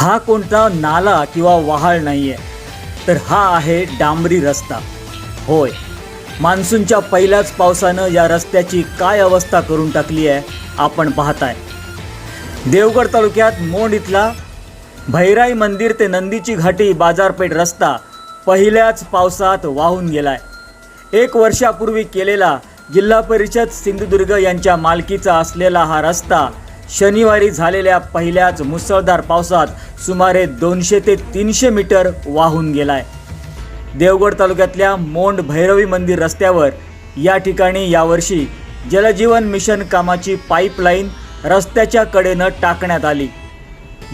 हा कोणता नाला किंवा वहाळ नाही आहे तर हा आहे डांबरी रस्ता. होय मान्सूनच्या पहिल्याच पावसानं या रस्त्याची काय अवस्था करून टाकली आहे आपण पाहताय. देवगड तालुक्यात मोंड इथला भैराई मंदिर ते नंदीची घाटी बाजारपेठ रस्ता पहिल्याच पावसात वाहून गेलाय. एक वर्षापूर्वी केलेला जिल्हा परिषद सिंधुदुर्ग यांच्या मालकीचा असलेला हा रस्ता शनिवारी झालेल्या पहिल्याच मुसळधार पावसात सुमारे दोनशे ते तीनशे मीटर वाहून गेलाय. देवगड तालुक्यातल्या मोंड भैरवी मंदिर रस्त्यावर या ठिकाणी यावर्षी जलजीवन मिशन कामाची पाईपलाईन रस्त्याच्या कडेनं टाकण्यात आली.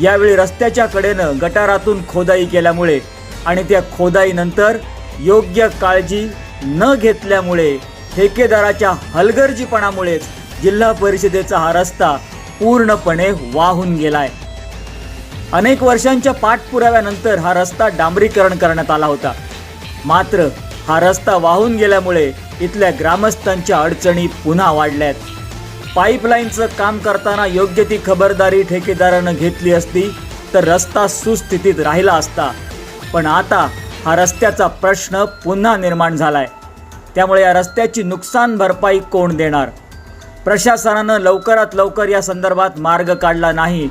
यावेळी रस्त्याच्या कडेनं गटारातून खोदाई केल्यामुळे आणि त्या खोदाईनंतर योग्य काळजी न घेतल्यामुळे ठेकेदाराच्या हलगर्जीपणामुळेच जिल्हा परिषदेचा हा रस्ता पूर्णपणे वाहून गेलाय. अनेक वर्षांच्या पाठपुराव्यानंतर हा रस्ता डांबरीकरण करण्यात आला होता. मात्र हा रस्ता वाहून गेल्यामुळे इथल्या ग्रामस्थांच्या अडचणी पुन्हा वाढल्यात. पाईपलाईनचं काम करताना योग्य ती खबरदारी ठेकेदारानं घेतली असती तर रस्ता सुस्थितीत राहिला असता. पण आता हा रस्त्याचा प्रश्न पुन्हा निर्माण झालाय. त्यामुळे या रस्त्याची नुकसान भरपाई कोण देणार? प्रशासनानं लवकरात लवकर या संदर्भात मार्ग काढला नाही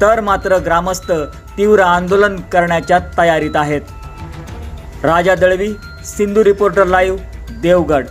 तर मात्र ग्रामस्थ तीव्र आंदोलन करण्याच्या तयारीत आहेत. Raja Dalvi Sindhu reporter live Devgad.